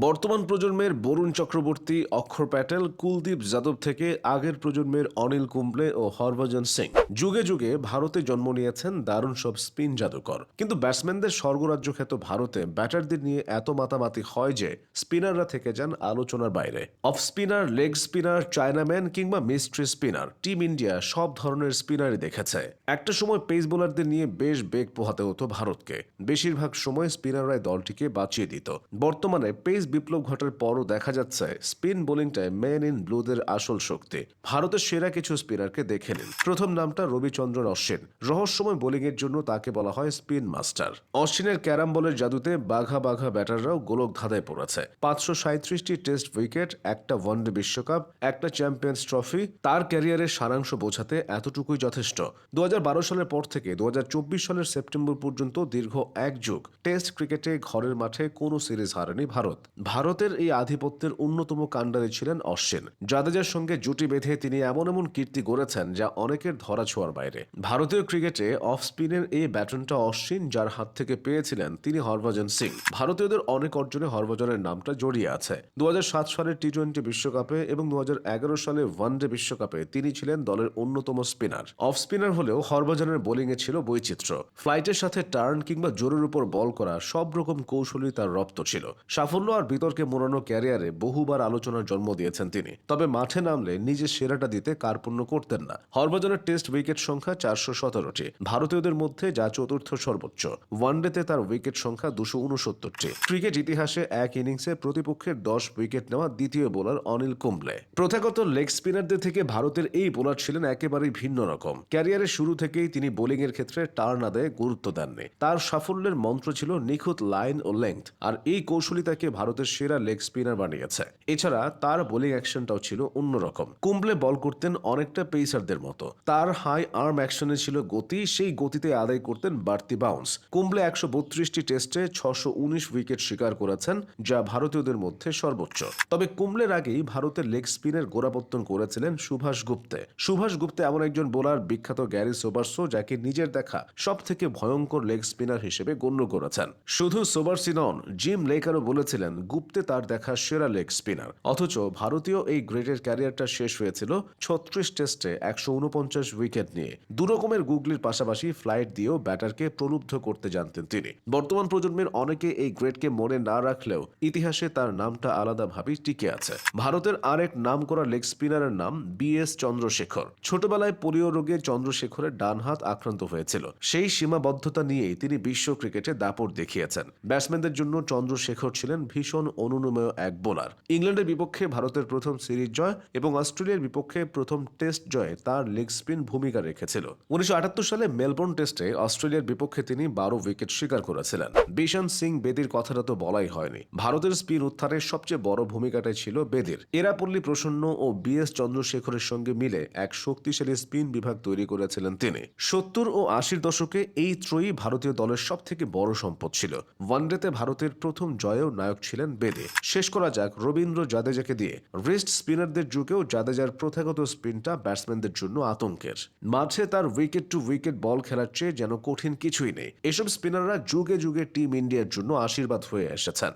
বর্তমান প্রজন্মের বরুণ চক্রবর্তী, অক্ষর প্যাটেল, কুলদীপ যাদব থেকে আগের প্রজন্মের অনিল কুম্বলে ও হরভজন সিং। যুগে যুগে ভারতে জন্ম নিয়েছেন দারুণ সব স্পিন জাদুকর। কিন্তু ব্যাটসম্যানদের স্বর্গরাজ্য খ্যাত ভারতে ব্যাটারদের নিয়ে এত মাতামাতি হয় যে স্পিনাররা থেকে যান আলোচনার বাইরে। Off spinner, leg spinner, chinaman কিংবা মিস্ট্রি স্পিনার, টিম ইন্ডিয়া সব ধরনের স্পিনারই দেখেছে। একটা সময় পেস বোলারদের নিয়ে বেশ বেগ পোহাতে হতো ভারতকে। বেশিরভাগ সময় স্পিনাররাই দলটিকে বাঁচিয়ে দিত। বর্তমানে পেস বিপ্লব ঘটার পরও দেখা যাচ্ছে স্পিন বোলিংটায় মেন ইন ব্লুদের আসল শক্তি। ভারতের সেরা কিছু স্পিনারকে দেখে নিন। প্রথম নামটা রবিচন্দ্রন অশ্বিন। রহস্যময় বোলিংয়ের জন্য তাকে বলা হয় স্পিন মাস্টার। অশ্বিনের ক্যারাম বলের জাদুতে বাঘা বাঘা ব্যাটাররাও গোলক ধাঁধায় পড়েছে। পাঁচশো সাঁত্রিশটি টেস্ট উইকেট, একটা ওয়ানডে বিশ্বকাপ, একটা চ্যাম্পিয়ন্স ট্রফি, তার ক্যারিয়ারের সারাংশ বোঝাতে এতটুকুই যথেষ্ট। দু হাজার বারো সালের পর থেকে দু হাজার চব্বিশ সালের সেপ্টেম্বর পর্যন্ত দীর্ঘ এক যুগ টেস্ট ক্রিকেটে ঘরের মাঠে কোনো সিরিজ হারেনি ভারত। ভারতের এই আধিপত্যের অন্যতম কাণ্ডারি ছিলেন অশ্বিন। জাদেজার সঙ্গে জুটি বেঁধে তিনি এমন এমন কীর্তি গড়েছেন যা অনেকের ধরা ছোঁয়ার বাইরে। ভারতীয় ক্রিকেটে অফ স্পিনের এই ব্যাটনটা অশ্বিন যার হাত থেকে পেয়েছিলেন তিনি হরভজন সিং। ভারতীয়দের অনেক অর্জনে হরভজনের নামটা জড়িয়ে আছে। দুহাজার সাত সালের টি টোয়েন্টি বিশ্বকাপে এবং দু হাজার এগারো সালে ওয়ানডে বিশ্বকাপে তিনি ছিলেন দলের অন্যতম স্পিনার। অফ স্পিনার হলেও হরভজনের বোলিংয়ে ছিল বৈচিত্র্য। ফ্লাইটের সাথে টার্ন কিংবা জোরের উপর বল করা সব রকম কৌশলই তার রপ্ত ছিল। সাফল্য আর বিতর্কে মোড়ানো ক্যারিয়ারে বহুবার আলোচনার জন্ম দিয়েছেন তিনি। তবে মাঠে নামলে নিজের সেরাটা দিতে কার্পণ্য করতেন না। হরভজনের টেস্ট উইকেট সংখ্যা চারশো সতেরোটি। ভারতীয়দের মধ্যে যা চতুর্থ সর্বোচ্চ। ওয়ানডেতে তার উইকেট সংখ্যা দুশো উনসত্তরটি। ক্রিকেট ইতিহাসে এক ইনিংসে প্রতিপক্ষের দশ উইকেট নেওয়া দ্বিতীয় বোলার অনিল কুম্বলে। প্রথাগত লেগ স্পিনারদের থেকে ভারতের এই বোলার ছিলেন একেবারেই ভিন্ন রকম। ক্যারিয়ারের শুরু থেকেই তিনি বোলিংয়ের ক্ষেত্রে টার্ন আদায়ে গুরুত্ব দেননি। তার সাফল্যের মন্ত্র ছিল নিখুঁত লাইন ও লেংথ। আর এই কৌশলী তাকে ভারতের সেরা লেগ স্পিনার বানিয়েছে। এছাড়া তার বোলিং অ্যাকশনটাও ছিল অন্যরকম। কুম্বলে বল করতেন অনেকটা পেসারদের মতো। তার হাই আর্ম অ্যাকশনে ছিল গতি, সেই গতিতে আদায় করতেন বাড়তি বাউন্স কুম্বলে একশো বত্রিশটি টেস্টে ছশো উনিশ উইকেট শিকার করেছেন, যা ভারতীয়দের মধ্যে সর্বোচ্চ। তবে কুম্বলের আগেই ভারতের লেগ স্পিনের গোড়াপত্তন করেছিলেন সুভাষ গুপ্তে। সুভাষ গুপ্তে এমন একজন বোলার বিখ্যাত গ্যারি সোবার্সো, যাকে নিজের দেখা সব থেকে ভয়ঙ্কর লেগ স্পিনার হিসেবে গণ্য করেছেন। শুধু সোবার্সি নন, জিম লেকারও বলেছিলেন গুপ্তে তার দেখা সেরা লেগ স্পিনার। অথচ ভারতীয় এই গ্রেটের ক্যারিয়ারটা শেষ হয়েছিল ছত্রিশ টেস্টে একশো উনপঞ্চাশ উইকেট নিয়ে। দুরকমের গুগলির পাশাপাশি ফ্লাইট দিয়েও ব্যাটারকে প্রলুব্ধ করতে জানতেন তিনি। বর্তমান প্রজন্মের অনেকে এই গ্রেটকে মনে না রাখলেও ইতিহাসে তার নামটা আলাদাভাবেই টিকে আছে। ভারতের আরেক নাম করা লেগ স্পিনারের নাম বি এস চন্দ্রশেখর। ছোটবেলায় পোলিও রোগে চন্দ্রশেখরের ডান হাত আক্রান্ত হয়েছিল। সেই সীমাবদ্ধতা নিয়েই তিনি বিশ্ব ক্রিকেটে দাপট দেখিয়েছেন। ব্যাটসম্যানদের জন্য চন্দ্রশেখর ছিলেন ভীষণ অনুনময় এক বোলার। ইংল্যান্ডের বিপক্ষে ভারতের প্রথম সিরিজ জয় এবং অস্ট্রেলিয়ার বিপক্ষে প্রথম টেস্ট জয়ে তার লেগ স্পিন ভূমিকা রেখেছিল। উনিশশো সালে মেলবোর্ন টেস্টে অস্ট্রেলিয়ার বিপক্ষে তিনি বারো উইকেট শিকার করেছিলেন। বিশান সিং বেদির কথাটা তো বলাই হয়নি। ভারতের স্পিন উত্থানের সবচেয়ে বড় ভূমিকাটাই ছিল বেদির। এরাপল্লী প্রসন্ন ও বি এস চন্দ্রশেখরের সঙ্গে মিলে এক শক্তিশালী স্পিন বিভাগ তৈরি করেছিলেন তিনি। সত্তর ও আশির দশকে এই ত্রয়ী ভারতীয় দলের সব থেকে বড় সম্পদ ছিল। ওয়ানডেতে ভারতের প্রথম জয়েও নায়ক ছিলেন বেদে। শেষ করা যাক রবীন্দ্র জাদেজাকে দিয়ে। রিস্ট স্পিনারদের যুগেও জাদেজার প্রথাগত স্পিনটা ব্যাটসম্যানদের জন্য আতঙ্কের। মাঝে তার উইকেট টু উইকেট বল খেলার চেয়ে যেন কঠিন কিছুই নেই। এসব স্পিনাররা যুগে যুগে টিম ইন্ডিয়ার জন্য আশীর্বাদ হয়ে এসেছেন।